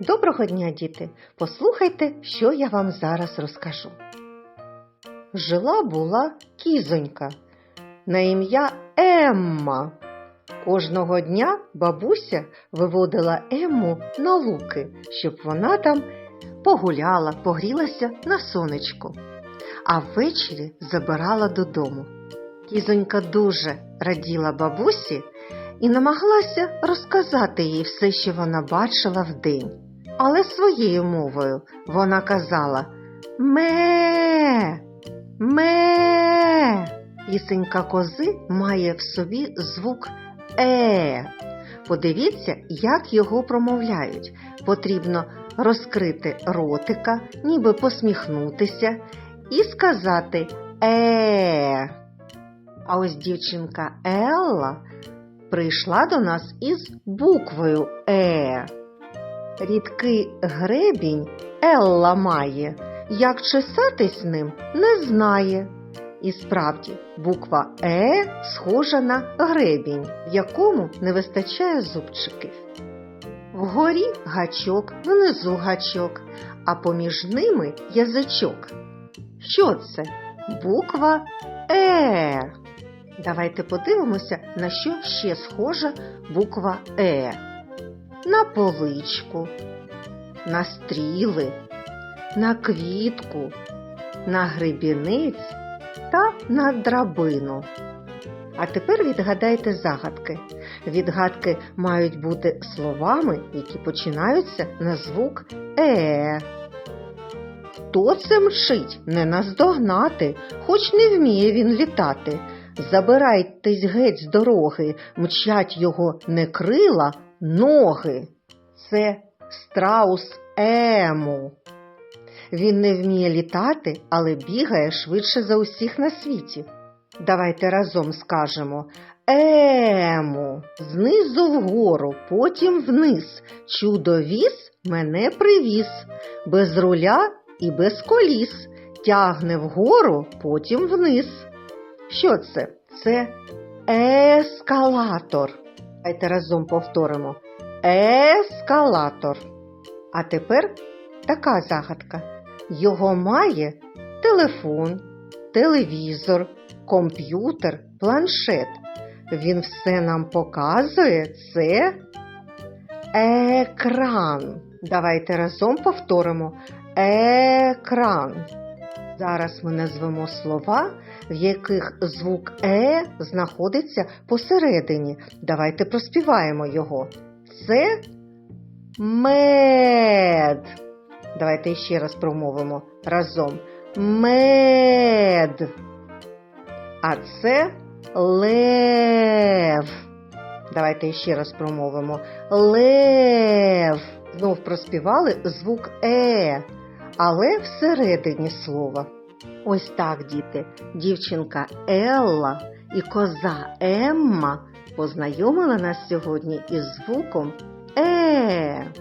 Доброго дня, діти! Послухайте, що я вам зараз розкажу. Жила була кізонька на ім'я Емма. Кожного дня бабуся виводила Емму на луки, щоб вона там погуляла, погрілася на сонечку, а ввечері забирала додому. Кізонька дуже раділа бабусі і намагалася розказати їй все, що вона бачила вдень. Але своєю мовою вона казала Ме. Ме. Пісенька кози має в собі звук Е. Подивіться, як його промовляють. Потрібно розкрити ротика, ніби посміхнутися і сказати Е. А ось дівчинка Елла прийшла до нас із буквою Е. Рідкий гребінь Елла має, як чесатись ним не знає. І справді, буква Е схожа на гребінь, в якому не вистачає зубчиків. Вгорі гачок, внизу гачок, а поміж ними язичок. Що це? Буква Е. Давайте подивимося, на що ще схожа буква Е. На поличку, на стріли, на квітку, на гребінець та на драбину. А тепер відгадайте загадки. Відгадки мають бути словами, які починаються на звук Е. Хто це мчить, не наздогнати, хоч не вміє він літати. Забирайтесь геть з дороги, мчать його не крила, ноги. Це страус Ему. Він не вміє літати, але бігає швидше за усіх на світі. Давайте разом скажемо Ему, знизу вгору, потім вниз. Чудовіз мене привіз, без руля і без коліс. Тягне вгору, потім вниз. Що це? Це ескалатор. Давайте разом повторимо. Ескалатор. А тепер така загадка. Його має телефон, телевізор, комп'ютер, планшет. Він все нам показує. Це екран. Давайте разом повторимо. Екран. Зараз ми назвемо слова, в яких звук Е знаходиться посередині. Давайте проспіваємо його. Це мед. Давайте ще раз промовимо разом. Мед. А це лев. Давайте ще раз промовимо. Лев. Знов проспівали звук Е, але всередині слова. Ось так, діти, дівчинка Елла і коза Емма познайомила нас сьогодні із звуком Е.